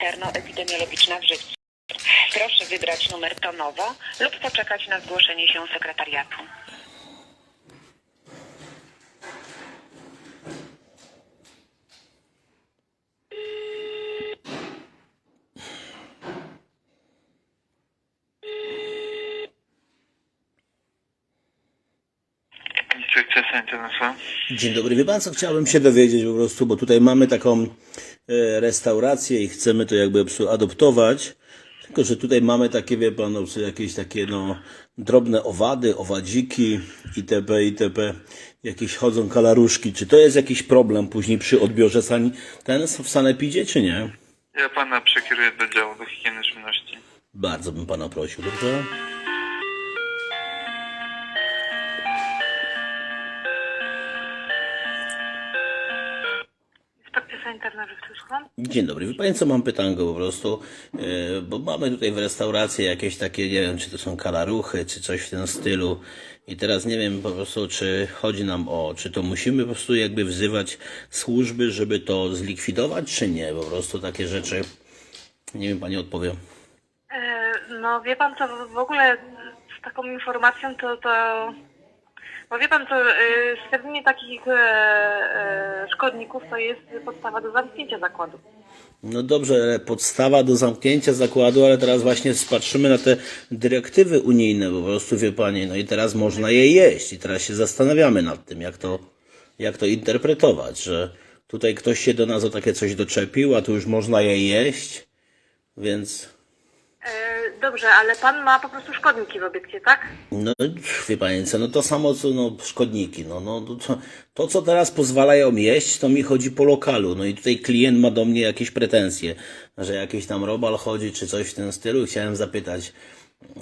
interno-epidemiologiczna w Żywcu. Proszę wybrać numer tonowo lub poczekać na zgłoszenie się sekretariatu. Inspekcja sanitarna. Dzień dobry, wie pan co, chciałbym się dowiedzieć po prostu, bo tutaj mamy taką e, restaurację i chcemy to jakby adoptować, tylko że tutaj mamy takie, wie pan, no, jakieś takie no drobne owady, owadziki itp. itp. Jakieś chodzą kalaruszki. Czy to jest jakiś problem później przy odbiorze sani ten w sanepidzie, czy nie? Ja pana przekieruję do działu do higieny żywności. Bardzo bym pana prosił, dobrze? Sanitarna słucham? Dzień dobry. Wie Pani co, mam pytanko po prostu, e, bo mamy tutaj w restauracji jakieś takie, nie wiem, czy to są kalaruchy, czy coś w tym stylu i teraz nie wiem po prostu, czy chodzi nam o, czy to musimy po prostu jakby wzywać służby, żeby to zlikwidować, czy nie, po prostu takie rzeczy, nie wiem, Pani odpowie. E, no wie pan co, w ogóle z taką informacją to, to bo wie pan e, stwierdzenie takich e, e, szkodników to jest podstawa do zamknięcia zakładu. No dobrze, podstawa do zamknięcia zakładu, ale teraz właśnie patrzymy na te dyrektywy unijne, po prostu wie Pani, no i teraz można je jeść i teraz się zastanawiamy nad tym, jak to, jak to interpretować, że tutaj ktoś się do nas o takie coś doczepił, a tu już można je jeść, więc dobrze, ale pan ma po prostu szkodniki w obiekcie, tak? no wie Pani co, no to samo co no, szkodniki, no, no to, to, co teraz pozwalają jeść, to mi chodzi po lokalu, no i tutaj klient ma do mnie jakieś pretensje, że jakiś tam robal chodzi, czy coś w tym stylu chciałem zapytać,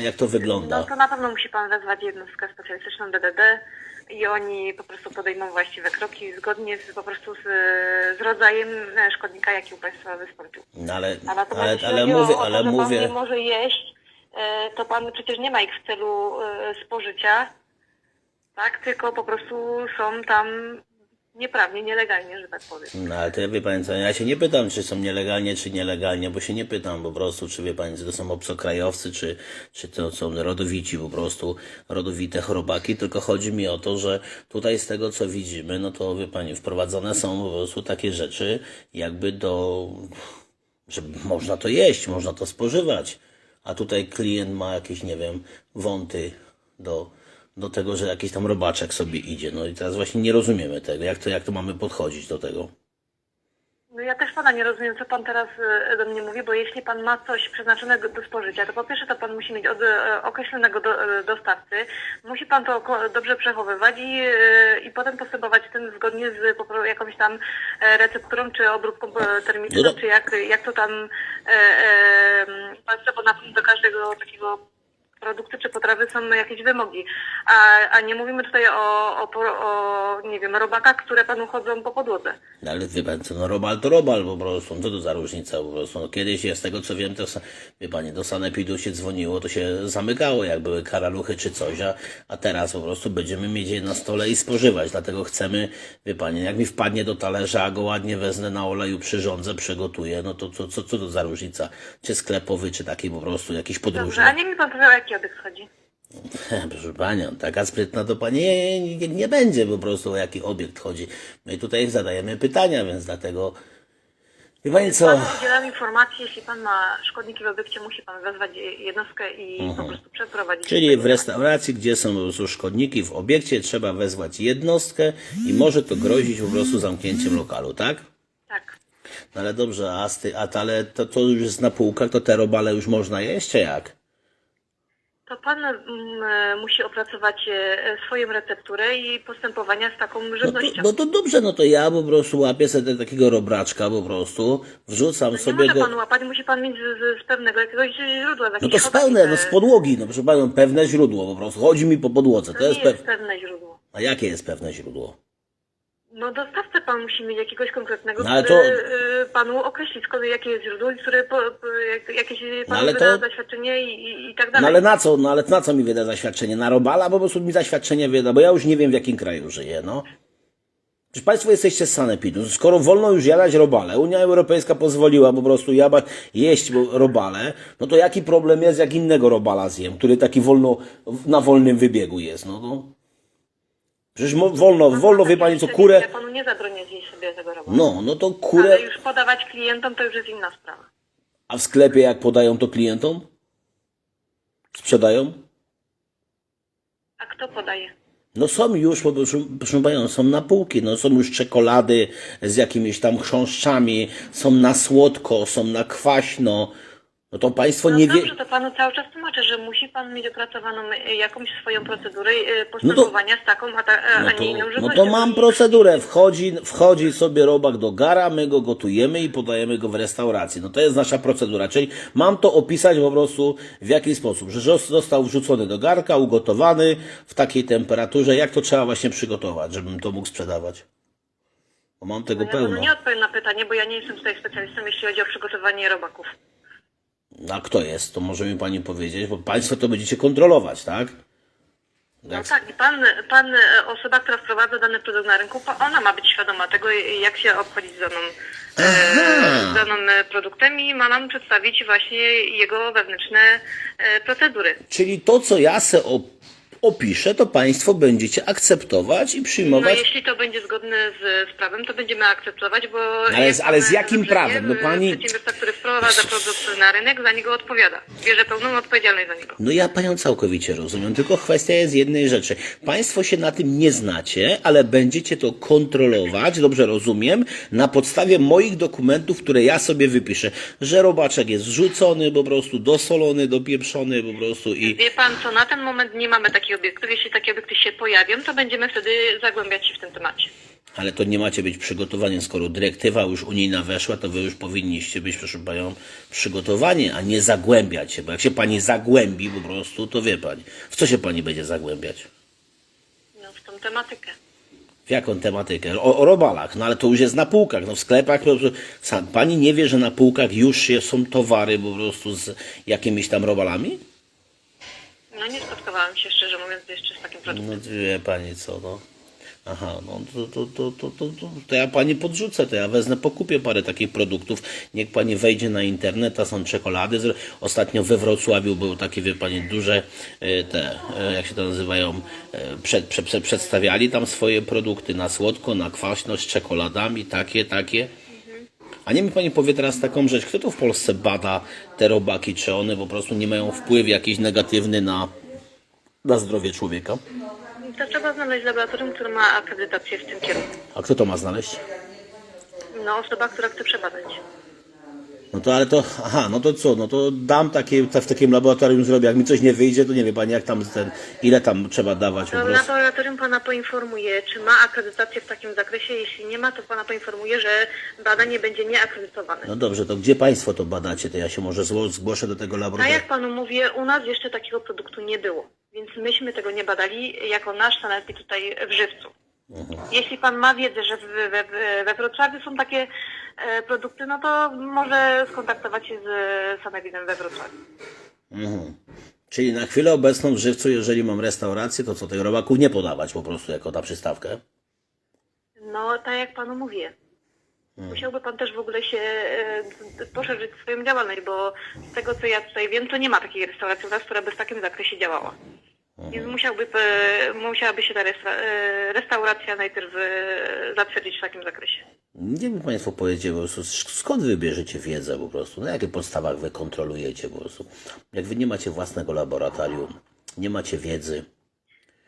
jak to wygląda. No to na pewno musi pan wezwać jednostkę specjalistyczną DDD i oni po prostu podejmą właściwe kroki zgodnie z, po prostu z, z rodzajem szkodnika, jaki u państwa wystąpił. No ale, ale, ale chodzi mówię, o, o ale to, że pan nie mówię, może jeść, e, to pan przecież nie ma ich w celu e, spożycia, tak? Tylko po prostu są tam nieprawnie, nielegalnie, że tak powiem. no ale to wie pani co, ja się nie pytam, czy są nielegalnie, czy nielegalnie, bo się nie pytam po prostu, czy wie pani, czy to są obcokrajowcy, czy, czy to są rodowici po prostu, rodowite chorobaki, tylko chodzi mi o to, że tutaj z tego, co widzimy, no to wie pani, wprowadzone są po prostu takie rzeczy, jakby do, że można to jeść, można to spożywać, a tutaj klient ma jakieś, nie wiem, wąty do, do tego, że jakiś tam robaczek sobie idzie. No i teraz właśnie nie rozumiemy tego, jak to, jak to mamy podchodzić do tego. No ja też pana nie rozumiem, co pan teraz e, do mnie mówi, bo jeśli pan ma coś przeznaczonego do spożycia, to po pierwsze to pan musi mieć od e, określonego do, e, dostawcy, musi pan to dobrze przechowywać i, i potem postępować tym zgodnie z jakąś tam recepturą czy obróbką termiczną, No czy jak, jak to tam e, e, państwo, bo na do każdego takiego produktu czy potrawy są jakieś wymogi, a, a nie mówimy tutaj o, o, o, nie wiem, robakach, które panu chodzą po podłodze. No ale wie pan co, no robal to robal po prostu, no co to za różnica po prostu. No kiedyś, ja z tego co wiem, to wie pani, do sanepidu się dzwoniło, to się zamykało, jak były karaluchy czy coś, a, a teraz po prostu będziemy mieć je na stole i spożywać, dlatego chcemy, wie pani, jak mi wpadnie do talerza, a go ładnie wezmę na oleju, przyrządzę, przygotuję, no to co, co, co to za różnica? Czy sklepowy, czy taki po prostu jakiś Dobrze, podróżny? a nie mi pan powiedział, o jaki obiekt chodzi? Proszę panią, taka sprytna to pani nie, nie, będzie po prostu o jaki obiekt chodzi. My tutaj zadajemy pytania, więc dlatego. Wie pani co? Panu udzielam informacji, jeśli pan ma szkodniki w obiekcie, musi pan wezwać jednostkę i po prostu przeprowadzić. Mhm. Czyli w restauracji, gdzie są po prostu szkodniki w obiekcie, trzeba wezwać jednostkę i może to grozić po prostu zamknięciem lokalu, tak? Tak. No ale dobrze, a, z ty, a to, ale to, to już jest na półkach, to te robale już można jeść, czy jak? To pan mm, musi opracować e, swoją recepturę i postępowania z taką No to, żywnością. no to dobrze, no to ja po prostu łapię sobie takiego robraczka po prostu, wrzucam nie sobie może go... pan łapać, musi pan mieć z, z, z pewnego jakiegoś źródła. z No to jakiejś z hodowli, pełne, no z podłogi, no proszę panią, pewne źródło po prostu. Chodzi mi po podłodze, To to jest nie jest pewne. pewne źródło. A jakie jest pewne źródło? No dostawcę pan musi mieć jakiegoś konkretnego, No ale który e, panu określi, skąd, jakie jest źródło i które po, po, jak, jakieś No panu ale wyda to- zaświadczenie i, i, i tak dalej. No ale na co, no ale na co mi wyda zaświadczenie? Na robala po prostu mi zaświadczenie wyda, bo ja już nie wiem w jakim kraju żyję, no. Przecież Państwo jesteście z sanepidu. Skoro wolno już jadać robale, Unia Europejska pozwoliła po prostu jaba, jeść bo- robale, no to jaki problem jest, jak innego robala zjem, który taki wolno, na wolnym wybiegu jest, no to... Przecież mo- wolno, wolno, wie Pani co, kurę... Ja panu nie zabronię zjeść sobie tego robola. No, no to kurę... Ale już podawać klientom to już jest inna sprawa. A w sklepie jak podają to klientom? Sprzedają? A kto podaje? No są już, po- proszę, proszę Panią, są na półki, no są już czekolady z jakimiś tam chrząszczami, są na słodko, są na kwaśno. No to Państwo No nie wie... dobrze, to panu cały czas tłumaczę, że musi pan mieć opracowaną y, jakąś swoją procedurę y, postępowania z taką, a, ta, a No to, nie inną no żywnością. to mam procedurę. Wchodzi, wchodzi sobie robak do gara, my go gotujemy i podajemy go w restauracji. No to jest nasza procedura. Czyli mam to opisać po prostu w jaki sposób. Że żos- został wrzucony do garka, ugotowany w takiej temperaturze. Jak to trzeba właśnie przygotować, żebym to mógł sprzedawać? Bo mam tego No ja panu pełno. nie odpowiem na pytanie, bo ja nie jestem tutaj specjalistą, jeśli chodzi o przygotowanie robaków. A kto jest? To może mi pani powiedzieć, bo państwo to będziecie kontrolować, tak? No tak, i pan, pan, e, osoba, która wprowadza dany produkt na rynku, ona ma być świadoma tego, jak się obchodzić z daną, e, z danym e, produktem i ma nam przedstawić właśnie jego wewnętrzne e, procedury. Czyli to, co ja se op- opiszę, to państwo będziecie akceptować i No przyjmować jeśli to będzie zgodne z, z prawem, to będziemy akceptować, bo... Ale z- ale z jakim prawem? No pani- Przedsiębiorca, który wprowadza produkt na rynek, za niego odpowiada. Bierze pełną odpowiedzialność za niego. No ja panią całkowicie rozumiem, tylko kwestia jest jednej rzeczy. Państwo się na tym nie znacie, ale będziecie to kontrolować, dobrze rozumiem, na podstawie moich dokumentów, które ja sobie wypiszę, że robaczek jest wrzucony po prostu, dosolony, dopieprzony po prostu i... Wie pan co, na ten moment nie mamy takich obiektów. Jeśli takie obiekty się pojawią, to będziemy wtedy zagłębiać się w tym temacie. Ale to nie macie być przygotowani, skoro dyrektywa już unijna weszła, to wy już powinniście być, proszę panią, przygotowani, a nie zagłębiać się, bo jak się pani zagłębi po prostu, to wie pani, w co się pani będzie zagłębiać? No, w tą tematykę. W jaką tematykę? O, o robalach, no ale to już jest na półkach, no w sklepach. Po prostu, sam, pani nie wie, że na półkach już są towary po prostu z jakimiś tam robalami? No nie spotkałam się, szczerze mówiąc, jeszcze z takim produktem. No wie pani co, no. Aha, no to, to, to, to, to, to, to ja pani podrzucę, to ja wezmę, pokupię parę takich produktów. Niech pani wejdzie na internet, to są czekolady. Ostatnio we Wrocławiu były takie, wie pani, duże e, te, e, jak się to nazywają, e, przed, przed, przed, przedstawiali tam swoje produkty na słodko, na kwaśno, z czekoladami, takie, takie. A nie mi pani powie teraz taką rzecz, kto tu w Polsce bada te robaki, czy one po prostu nie mają wpływu jakiś negatywny na, na zdrowie człowieka? To trzeba znaleźć laboratorium, które ma akredytację w tym kierunku. A kto to ma znaleźć? No osoba, która chce przebadać. No to ale to, aha, no to co, no to dam takie, w takim laboratorium zrobię, jak mi coś nie wyjdzie, to nie wie pani jak tam ten, ile tam trzeba dawać po prostu. laboratorium pana poinformuje, czy ma akredytację w takim zakresie. Jeśli nie ma, to pana poinformuje, że badanie będzie nieakredytowane. No dobrze, to gdzie państwo to badacie, to ja się może zło- zgłoszę do tego A laboratorium. jak panu mówię, u nas jeszcze takiego produktu nie było. Więc myśmy tego nie badali jako nasz sanepid tutaj w Żywcu. Jeśli pan ma wiedzę, że we, we, we Wrocławiu są takie produkty, no to może skontaktować się z e, sanepidem we Wrocławiu. Mhm. Czyli na chwilę obecną w Żywcu, jeżeli mam restaurację, to co, tych robaków nie podawać po prostu jako na przystawkę? No, tak jak panu mówię. Musiałby pan też w ogóle się e, poszerzyć swoją działalność, bo z tego co ja tutaj wiem, to nie ma takiej restauracji u nas, która by w takim zakresie działała. Więc musiałby, e, musiałaby się ta e, restauracja najpierw e, zatwierdzić w takim zakresie. Nie wiem Państwo powiedzieć po prostu, sk- skąd wy bierzecie wiedzę po prostu, na jakich podstawach wy kontrolujecie po prostu. Jak wy nie macie własnego laboratorium, nie macie wiedzy,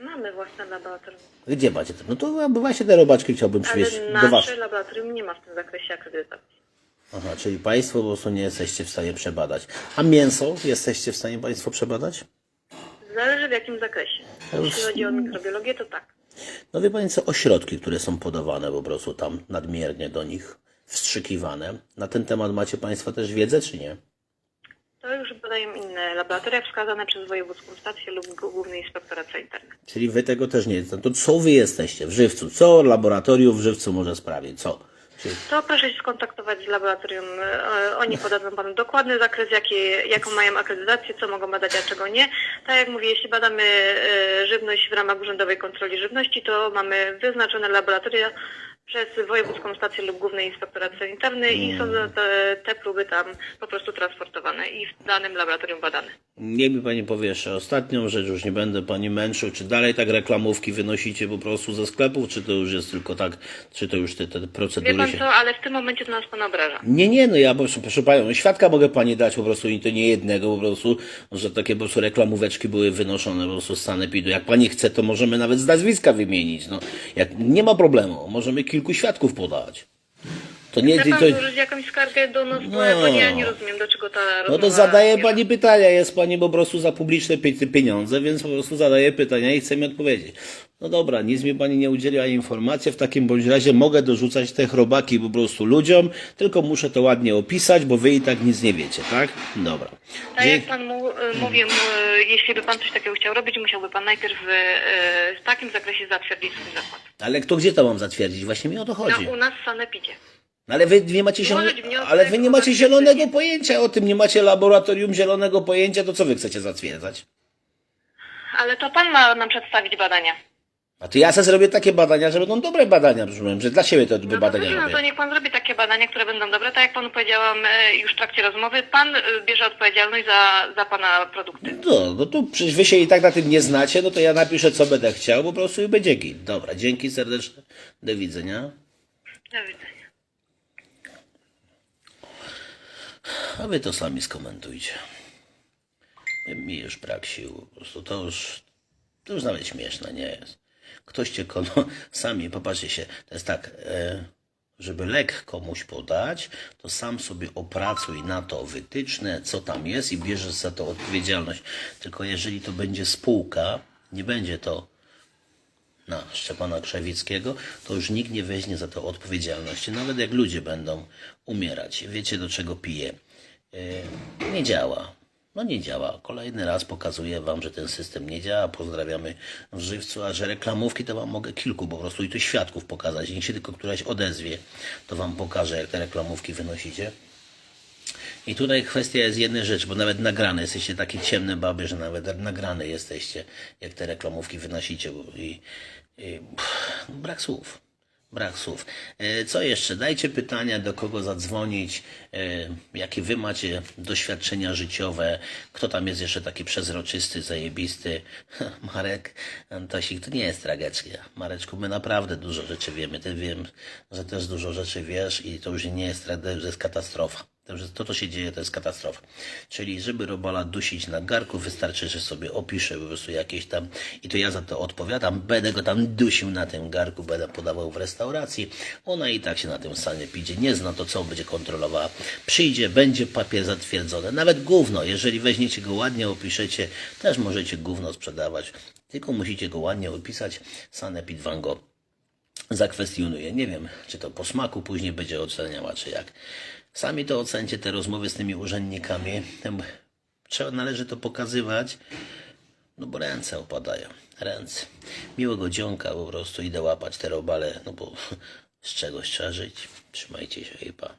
Mamy własne laboratorium, gdzie macie to? No to właśnie te robaczki chciałbym przywieźć do nasze was. laboratorium nie ma w tym zakresie akredytacji. Aha, czyli Państwo po prostu nie jesteście w stanie przebadać. A mięso jesteście w stanie Państwo przebadać? Zależy w jakim zakresie. Jeśli chodzi o mikrobiologię, to tak. No wie co, ośrodki, które są podawane po prostu tam nadmiernie do nich, wstrzykiwane. Na ten temat macie Państwo też wiedzę, czy nie? To już badają inne laboratoria wskazane przez wojewódzką stację lub Główny Inspektorat Sanitarny. Czyli Wy tego też nie. To co Wy jesteście w Żywcu? Co laboratorium w Żywcu może sprawić? Co? To proszę się skontaktować z laboratorium. E, Oni podadzą panu dokładny zakres, jakie, jaką mają akredytację, co mogą badać, a czego nie. Tak jak mówię, jeśli badamy e, żywność w ramach urzędowej kontroli żywności, to mamy wyznaczone laboratoria przez wojewódzką stację lub główny inspektorat sanitarny i są te, te próby tam po prostu transportowane i w danym laboratorium badane. Niech mi pani powie jeszcze ostatnią rzecz, już nie będę pani męczył. Czy dalej tak reklamówki wynosicie po prostu ze sklepów, czy to już jest tylko tak, czy to już te, te Wie procedury pan się... co, ale w tym momencie to nas pan obraża. Nie, nie, no ja proszę, proszę panią, no świadka mogę pani dać po prostu i to nie jednego, po prostu, że takie po prostu reklamóweczki były wynoszone po prostu z sanepidu. Jak pani chce, to możemy nawet z nazwiska wymienić, no. Jak, nie ma problemu, możemy kilku świadków podać. To nie, Chce pan to, złożyć jakąś skargę do nas, bo, No. bo ja nie rozumiem, do czego ta no rozmowa to zadaje zmierza. pani pytania, jest pani po prostu za publiczne pie- pieniądze, więc po prostu zadaje pytania i chce mi odpowiedzieć. No dobra, nic mi pani nie udzieliła informacji, w takim bądź razie mogę dorzucać te chrobaki po prostu ludziom, tylko muszę to ładnie opisać, bo wy i tak nic nie wiecie, tak? Dobra. Tak Dzie- jak pan mu, y, mówię, y, jeśli by pan coś takiego chciał robić, musiałby pan najpierw y, w takim zakresie zatwierdzić swój zakład. Ale kto gdzie to mam zatwierdzić? Właśnie mi o to chodzi. No, u nas w Sanepidzie. No ale wy nie macie, zielone... Ale wy nie macie zielonego pojęcia o tym, nie macie laboratorium zielonego pojęcia, to co wy chcecie zatwierdzać? Ale to pan ma nam przedstawić badania. A to ja sobie zrobię takie badania, że będą dobre badania, rozumiem, że dla siebie No to, badania dobrze, no to niech pan zrobi takie badania, które będą dobre. Tak jak panu powiedziałam y, już w trakcie rozmowy, pan y, bierze odpowiedzialność za, za pana produkty. No, no to przecież wy się i tak na tym nie znacie, no to ja napiszę co będę chciał, po prostu i będzie git. Dobra, dzięki serdeczne, do widzenia. Do widzenia. A wy to sami skomentujcie. Mi już brak sił, po prostu to już, to już nawet śmieszne nie jest. Ktoś cię kono, sami, popatrzcie się, to jest tak, e, żeby lek komuś podać, to sam sobie opracuj na to wytyczne, co tam jest i bierzesz za to odpowiedzialność. Tylko jeżeli to będzie spółka, nie będzie to na Szczepana Krzewickiego, to już nikt nie weźmie za to odpowiedzialności, nawet jak ludzie będą umierać. Wiecie do czego piję? Yy, nie działa. No nie działa. Kolejny raz pokazuję wam, że ten system nie działa. Pozdrawiamy w żywcu, a że reklamówki to wam mogę kilku po prostu i to świadków pokazać. Niech się tylko któraś odezwie, to wam pokażę, jak te reklamówki wynosicie. I tutaj kwestia jest jedna rzecz, bo nawet nagrane jesteście takie ciemne baby, że nawet nagrane jesteście, jak te reklamówki wynosicie. I, i pff, brak słów. Brak słów. E, Co jeszcze? Dajcie pytania, do kogo zadzwonić, e, jakie wy macie doświadczenia życiowe, kto tam jest jeszcze taki przezroczysty, zajebisty. Marek Antosik, to nie jest tragedia. Mareczku, my naprawdę dużo rzeczy wiemy. Ty wiem, że też dużo rzeczy wiesz i to już nie jest tragedia, to jest katastrofa. To, że to, co się dzieje, to jest katastrofa. Czyli, żeby robala dusić na garku, wystarczy, że sobie opiszę po prostu jakieś tam i to ja za to odpowiadam. Będę go tam dusił na tym garku, będę podawał w restauracji. Ona i tak się na tym sanepidzie nie zna, to co będzie kontrolowała. Przyjdzie, będzie papier zatwierdzony. Nawet gówno, jeżeli weźmiecie go ładnie, opiszecie, też możecie gówno sprzedawać. Tylko musicie go ładnie opisać. Sanepid wam go zakwestionuje. Nie wiem, czy to po smaku później będzie oceniała, czy jak. Sami to ocencie te rozmowy z tymi urzędnikami. Trzeba, należy to pokazywać, no bo ręce opadają. Ręce. Miłego dzionka po prostu idę łapać te robale, no bo z czegoś trzeba żyć. Trzymajcie się i pa.